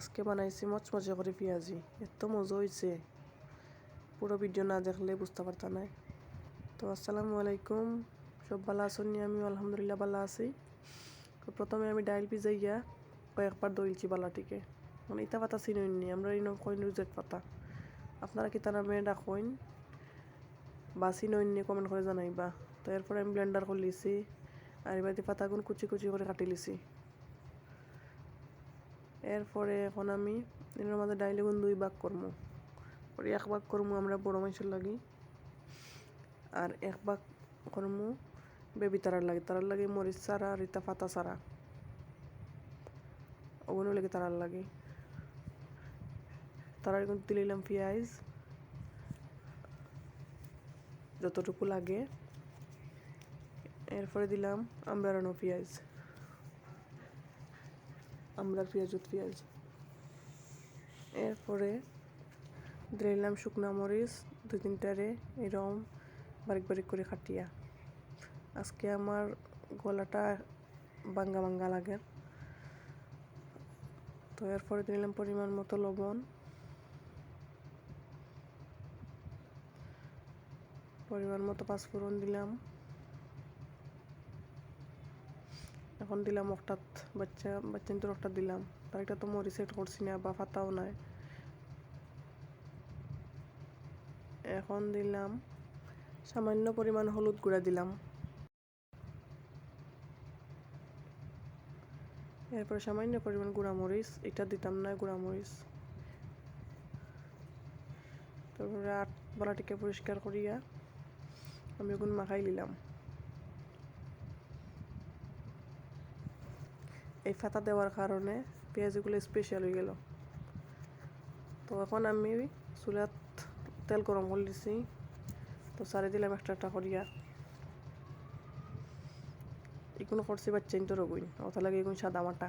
আজকে বানাইছি মচমচে করে পেঁয়াজি। এত মজা হয়েছে পুরো ভিডিও না দেখলে বুঝতে পারত না তো আসসালামু আলাইকুম। সব ভালো আছেন নি? আমি আলহামদুলিল্লাহ ভালো আছি। তো প্রথমে আমি ডাইল ভিজাইয়া কয়েকবার দইলছি বালাটিকে। মানে ইতা পাতা চিনইনি আমরা ইনো কইন রুজেট পাতা। আপনারা কি তারা মেয়ে ডাকইন বা চিনইনি কমেন্ট করে জানাইবা। তো এরপরে আমি ব্লেন্ডার করে লিছি আর এবার পাতাগুন কুচি কুচি করে কাটি লিছি এরপরে এখন আমি এর মধ্যে ডাইলে গুণ দুই ভাগ করব। পরে এক ভাগ করব আমরা বড় মানুষের লাগি। আর এক ভাগ করব বেবি তারার লাগে। তারার লাগে মরিচ সারা আর ইতা পাতা সারা ওগুলো লাগে তারার লাগে। তারার কিন্তু দিলাম পেঁয়াজ। যতটুকু লাগে। এরপরে দিলাম আমরানো পেঁয়াজ। আমরার পেঁয়াজ পেঁয়াজ। এরপরে দিলাম শুকনা মরিচ দুই তিনটারে এরম বারিক বারিক করে খাটিয়া। আজকে আমার গলাটা বাঙ্গা বাঙ্গা লাগে। তো এরপরে দিলাম পরিমাণ মতো লবণ। পরিমাণ মতো পাঁচফোড়ন দিলাম। এখন দিলাম অকটাত বাচ্চা বাচ্চা তো একটা দিলাম। তার একটা তো মরি সেট করছি না বা ফাতাও নাই। এখন দিলাম সামান্য পরিমাণ হলুদ গুঁড়া দিলাম। এরপরে সামান্য পরিমাণ গুঁড়া মরিচ এটা দিতাম না গুঁড়া মরিচ তারপরে আট বালাটিকে পরিষ্কার করিয়া আমি ওগুন মাখাই নিলাম। এই ফাতা দেওয়ার কারণে পেঁয়াজগুলো স্পেশাল হয়ে গেল। তো এখন আমি চুলাত তেল গরম করে দিছি তো সারে দিলাম একটা একটা করিয়া। এগুলো করছি বাচ্চাইন তো রগুইন অত লাগে এগুলো সাদা মাটা।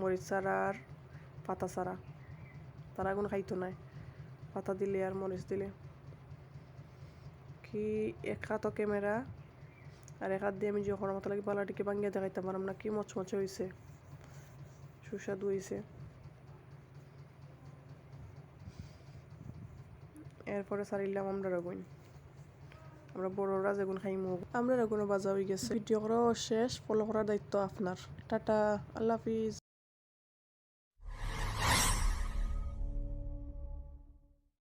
মরিচ সারা আর পাতা সারা তারা এগুলো খাইতো নাই। পাতা দিলে আর মরিচ দিলে। কি এক হাতও ক্যামেরা আর এক হাত দিয়ে আমি যখন মতো লাগে পালাটিকে ভাঙিয়ে দেখাইতাম পারলাম না কি মচমচে হয়েছে সুস্বাদু হয়েছে এরপরে সারিলাম, আমরা রাগুন। আমরা বড়রা যেগুন খাইমু। আমরা রাগুন বাজা হয়ে গেছে। ভিডিও করাও শেষ ফলো করার দায়িত্ব আপনার। টাটা, আল্লাহ হাফিজ।